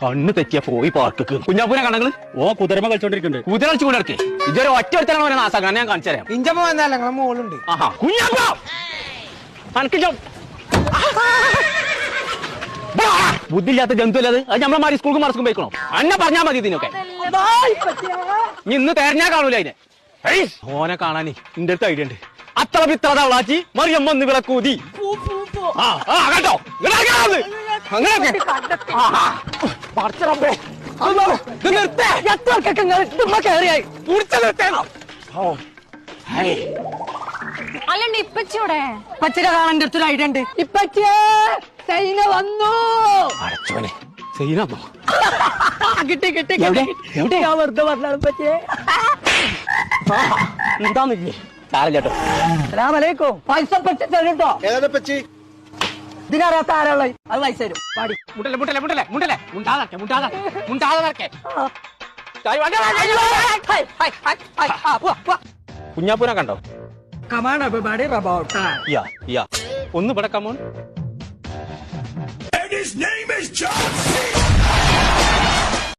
കണ്ണ് തെറ്റിയ പോയി പാർക്ക് കുഞ്ഞാപ്പൂനെ കണങ്ങൾ? ഓ കുതിരമ കളിച്ചോണ്ടിരിക്കുന്നുണ്ട്. കുതിര കളിച്ചു കൊണ്ടിടക്ക് ഇതൊരു ഒറ്റ ഒരുത്തനാണ് അവനെ നാസാക്കാൻ. ഞാൻ കാണിച്ചു തരാം. ഇഞ്ചപ്പ വന്നാലേ ഞങ്ങളെ മോളുണ്ട്. ആഹാ കുഞ്ഞാപ്പ! ബുദ്ധില്ലാത്ത ബുദ്ധിയില്ലാത്ത ജന്തു അല്ലത് അത് നമ്മളെ മാറി സ്കൂൾക്ക് മറസ്ക്കും പോയിക്കണോ? അന്നെ പറഞ്ഞാ മതി ഇതിനൊക്കെ. ഇനി ഇന്ന് തേരഞ്ഞാ കാണൂല അതിനെ. ഓനെ കാണാനേ ഇന്റെ അടുത്ത് ഐഡിയ ഉണ്ട്. അത്ര പിത്ര തവളാച്ചി മറിയമ്മ ഒന്ന് വിളക്കൂതി ആ ആ കേട്ടോ അല്ലണ്ട് ഇപ്പച്ചിയുടെ? പച്ചര കാണാൻ അടുത്തൊരു ഐഡിയ ഉണ്ട്. ഇപ്പച്ചേ സൈന വന്നു. പടച്ചോനെ സൈനമ്മോ കിട്ടി കിട്ടി? കിട്ടി. ഞാൻ വെറുതെ പറഞ്ഞാണ് പച്ചേ എന്താന്നില്ലേ സാരല്ലോ അലാമലേക്കും പൈസ പറ്റി തരും ഏതാ പച്ചി ഇതിനറിയാത്ത ആരാളെ? അത് പൈസ തരും പാടി. മുണ്ടല്ലേ മുണ്ടല്ലേ മുണ്ടല്ലേ? മുണ്ടല്ലേ? മുണ്ടാതെ മുണ്ടാതെ മുണ്ടാതെ നടക്കേ കുഞ്ഞാപ്പൂനെ കണ്ടോ? Come on everybody റബൌട്ട്. Yeah yeah. ഒന്ന് ഇവിടെ come on his name is John C.